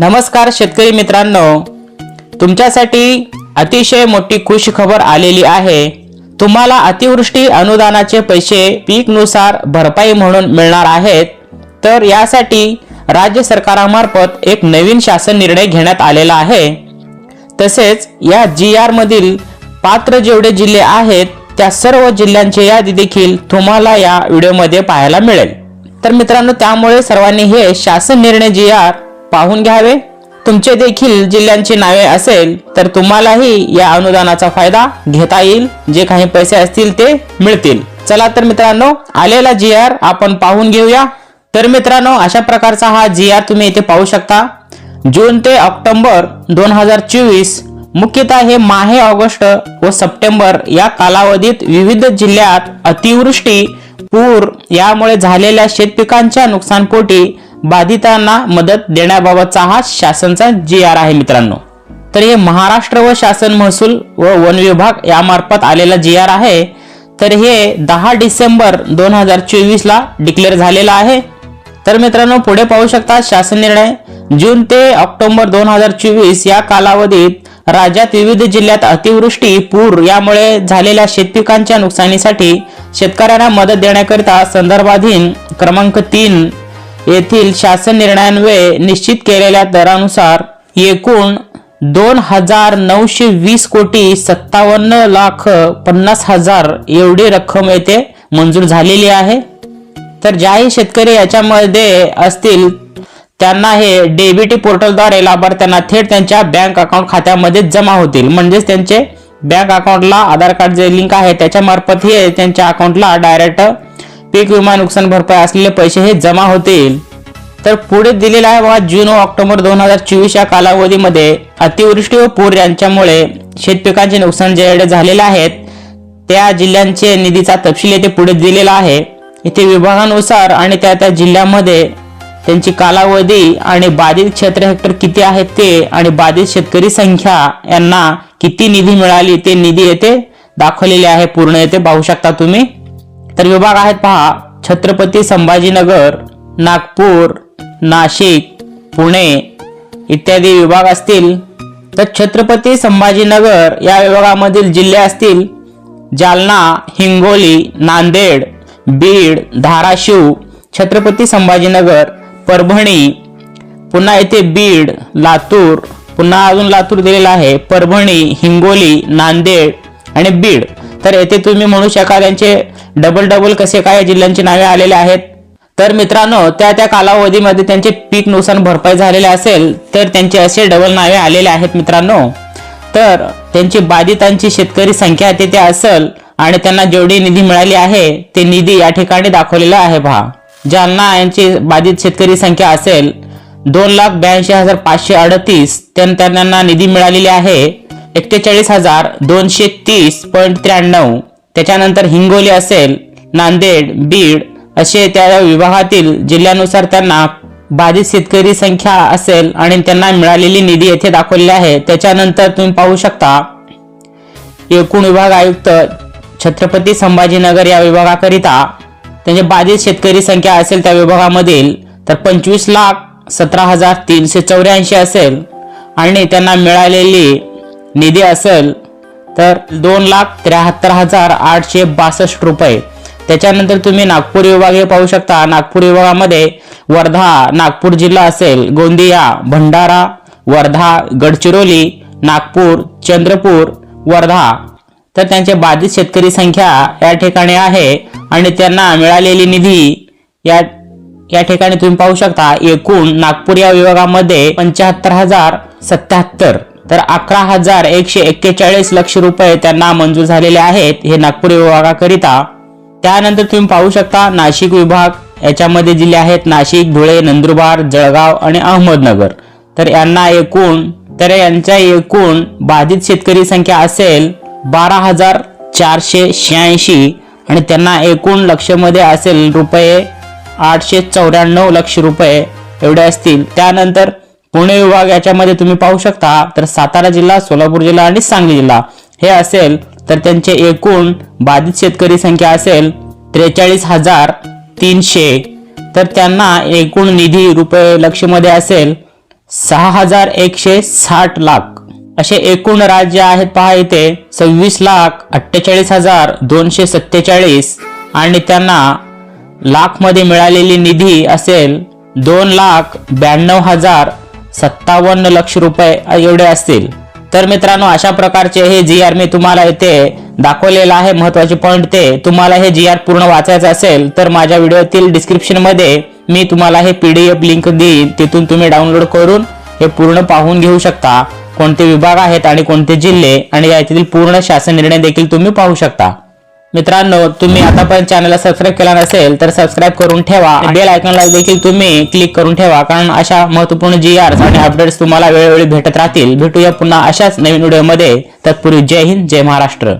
नमस्कार शेतकरी मित्रांनो. तुमच्यासाठी अतिशय मोठी खुश खबर आलेली आहे. तुम्हाला अतिवृष्टी अनुदानाचे पैसे पीकनुसार भरपाई म्हणून मिळणार आहेत. तर यासाठी राज्य सरकारामार्फत एक नवीन शासन निर्णय घेण्यात आलेला आहे. तसेच या जी आरमधील पात्र जेवढे जिल्हे आहेत त्या सर्व जिल्ह्यांची यादी देखील तुम्हाला या व्हिडिओमध्ये पाहायला मिळेल. तर मित्रांनो त्यामुळे सर्वांनी हे शासन निर्णय जी आर पाहून घ्यावे. तुमचे देखील जिल्ह्यांची नावे असेल तर तुम्हालाही या अनुदानाचा फायदा घेता येईल. जे काही पैसे असतील ते मिळतील. चला तर मित्रांनो आलेला जी आर आपण पाहून घेऊया. तर मित्रांनो अशा प्रकारचा हा जी आर तुम्ही इथे पाहू शकता. जून ते ऑक्टोबर दोन हजार चोवीस मुख्यतः हे माहे ऑगस्ट व सप्टेंबर या कालावधीत विविध जिल्ह्यात अतिवृष्टी पूर यामुळे झालेल्या शेतपिकांच्या नुकसानपोटी बाधितांना मदत देण्याबाबतचा हा शासनचा जी आर आहे मित्रांनो. तर हे महाराष्ट्र व शासन महसूल व वन विभाग यामार्फत आलेला जी आर आहे. तर हे दहा डिसेंबर दोन हजार चोवीस ला डिक्लेअर झालेला आहे. तर मित्रांनो पुढे पाहू शकता शासन निर्णय. जून ते ऑक्टोबर दोन हजार चोवीस या कालावधीत राज्यात विविध जिल्ह्यात अतिवृष्टी पूर यामुळे झालेल्या शेतपिकांच्या नुकसानीसाठी शेतकऱ्यांना मदत देण्याकरिता संदर्भाधीन क्रमांक तीन येथील शासन निर्णयान्वये निश्चित केलेल्या दरानुसार एकूण दोन हजार नऊशे वीस कोटी सत्तावन्न लाख पन्नास हजार एवढी रक्कम येथे मंजूर झालेली आहे. तर ज्याही शेतकरी याच्यामध्ये असतील त्यांना हे डेबिटी पोर्टलद्वारे लाभार्थ्यांना थेट त्यांच्या बँक अकाउंट खात्यामध्ये जमा होतील. म्हणजेच त्यांचे बँक अकाउंटला आधार कार्ड जे लिंक आहे त्याच्यामार्फत हे त्यांच्या अकाउंटला डायरेक्ट पीक विमा नुकसान भरपाई असलेले पैसे हे जमा होतील. तर पुढे दिलेला आहे बघा जून व ऑक्टोबर दोन हजार चोवीस या कालावधीमध्ये अतिवृष्टी व पूर यांच्यामुळे शेतपिकांचे नुकसान जे झालेले आहेत. त्या जिल्ह्यांचे निधीचा तपशील येथे पुढे दिलेला आहे. इथे विभागानुसार आणि त्या त्या जिल्ह्यामध्ये त्यांची कालावधी आणि बाधित क्षेत्र हेक्टर किती आहेत ते आणि बाधित शेतकरी संख्या यांना किती निधी मिळाली ते निधी येथे दाखवलेले आहे. पूर्ण येथे पाहू शकता तुम्ही. तर विभाग आहेत पहा छत्रपती संभाजीनगर नागपूर नाशिक पुणे इत्यादी विभाग असतील. तर छत्रपती संभाजीनगर या विभागामधील जिल्हे असतील. जालना हिंगोली नांदेड बीड धाराशिव छत्रपती संभाजीनगर परभणी पुन्हा येथे बीड लातूर पुन्हा अजून लातूर दिलेला आहे. परभणी हिंगोली नांदेड आणि बीड. तर येथे तुम्ही म्हणू शकाल यांचे डबल डबल कसे काय जिल्ह्यांची नावे आलेले आहेत? तर मित्रांनो त्या त्या कालावधीमध्ये त्यांचे पीक नुकसान भरपाई झालेले असेल तर त्यांचे असे डबल नावे आलेले आहेत मित्रांनो. तर त्यांची बाधितांची शेतकरी संख्या तिथे असेल आणि त्यांना जेवढी निधी मिळाली आहे ते निधी या ठिकाणी दाखवलेला आहे पहा. जालना यांची बाधित शेतकरी संख्या असेल दोन लाख ब्याऐंशी हजार पाचशे अडतीस त्यांना निधी मिळालेली आहे एक्केचाळीस हजार दोनशे तीस पॉईंट त्र्याण्णव. त्याच्यानंतर हिंगोली असेल नांदेड बीड असे त्या विभागातील जिल्ह्यानुसार त्यांना बाधित शेतकरी संख्या असेल आणि त्यांना मिळालेली निधी येथे दाखवलेली आहे. त्याच्यानंतर तुम्ही पाहू शकता एकूण विभाग आयुक्त छत्रपती संभाजीनगर या विभागाकरिता त्यांचे बाधित शेतकरी संख्या असेल त्या विभागामधील तर पंचवीस लाख सतरा हजार तीनशे चौऱ्याऐंशी असेल आणि त्यांना मिळालेली निधी असेल तर दोन लाख त्र्याहत्तर हजार आठशे बासष्ट रुपये. त्याच्यानंतर तुम्ही नागपूर विभाग हे पाहू शकता. नागपूर विभागामध्ये वर्धा नागपूर जिल्हा असेल गोंदिया भंडारा वर्धा गडचिरोली नागपूर चंद्रपूर वर्धा. तर त्यांचे बाधित शेतकरी संख्या या ठिकाणी आहे आणि त्यांना मिळालेली निधी या या ठिकाणी तुम्ही पाहू शकता. एकूण नागपूर या विभागामध्ये पंच्याहत्तर हजार सत्याहत्तर. तर अकरा हजार एकशे एक्केचाळीस लक्ष रुपये त्यांना मंजूर झालेले आहेत हे नागपूर विभागाकरिता. त्यानंतर तुम्ही पाहू शकता नाशिक विभाग याच्यामध्ये जिल्हे आहेत नाशिक धुळे नंदुरबार जळगाव आणि अहमदनगर. तर यांना एकूण तर यांच्या एकूण बाधित शेतकरी संख्या असेल बारा हजार चारशे शहाऐंशी आणि त्यांना एकूण लक्षमध्ये असेल रुपये आठशे चौऱ्याण्णव लक्ष रुपये एवढे असतील. त्यानंतर पुणे विभाग याच्यामध्ये तुम्ही पाहू शकता तर सातारा जिल्हा सोलापूर जिल्हा आणि सांगली जिल्हा. हे असेल तर त्यांचे एकूण बाधित शेतकरी संख्या असेल त्रेचाळीस हजार तीनशे. तर त्यांना एकूण निधी रुपये लक्षमध्ये असेल सहा हजार एकशे साठ लाख. असे एकूण राज्य आहेत पहा इथे सव्वीस लाख अठ्ठेचाळीस हजार दोनशे सत्तेचाळीस. आणि त्यांना लाखमध्ये मिळालेली निधी असेल दोन लाख ब्याण्णव हजार सत्तावन्न लक्ष रुपये एवढे असतील. तर मित्रांनो अशा प्रकारचे हे जी आर मी तुम्हाला येथे दाखवलेलं आहे. महत्त्वाचे पॉईंट ते. तुम्हाला हे जी आर पूर्ण वाचायचं असेल तर माझ्या व्हिडिओतील डिस्क्रिप्शनमध्ये मी तुम्हाला हे पीडीएफ लिंक देईन तिथून तुम्ही डाउनलोड करून हे पूर्ण पाहून घेऊ शकता. कोणते विभाग आहेत आणि कोणते जिल्हे आणि यातील पूर्ण शासन निर्णय देखील तुम्ही पाहू शकता. मित्रांनो तुम्ही आतापर्यंत चॅनलला सबस्क्राईब केला नसेल तर सबस्क्राईब करून ठेवा. बेल आयकॉनला देखील तुम्ही क्लिक करून ठेवा. कारण अशा महत्त्वपूर्ण जी आर्स आणि अपडेट्स तुम्हाला वेळोवेळी भेटत राहतील. भेटूया पुन्हा अशाच नवीन व्हिडिओमध्ये तत्पूर्वी जय हिंद जय महाराष्ट्र.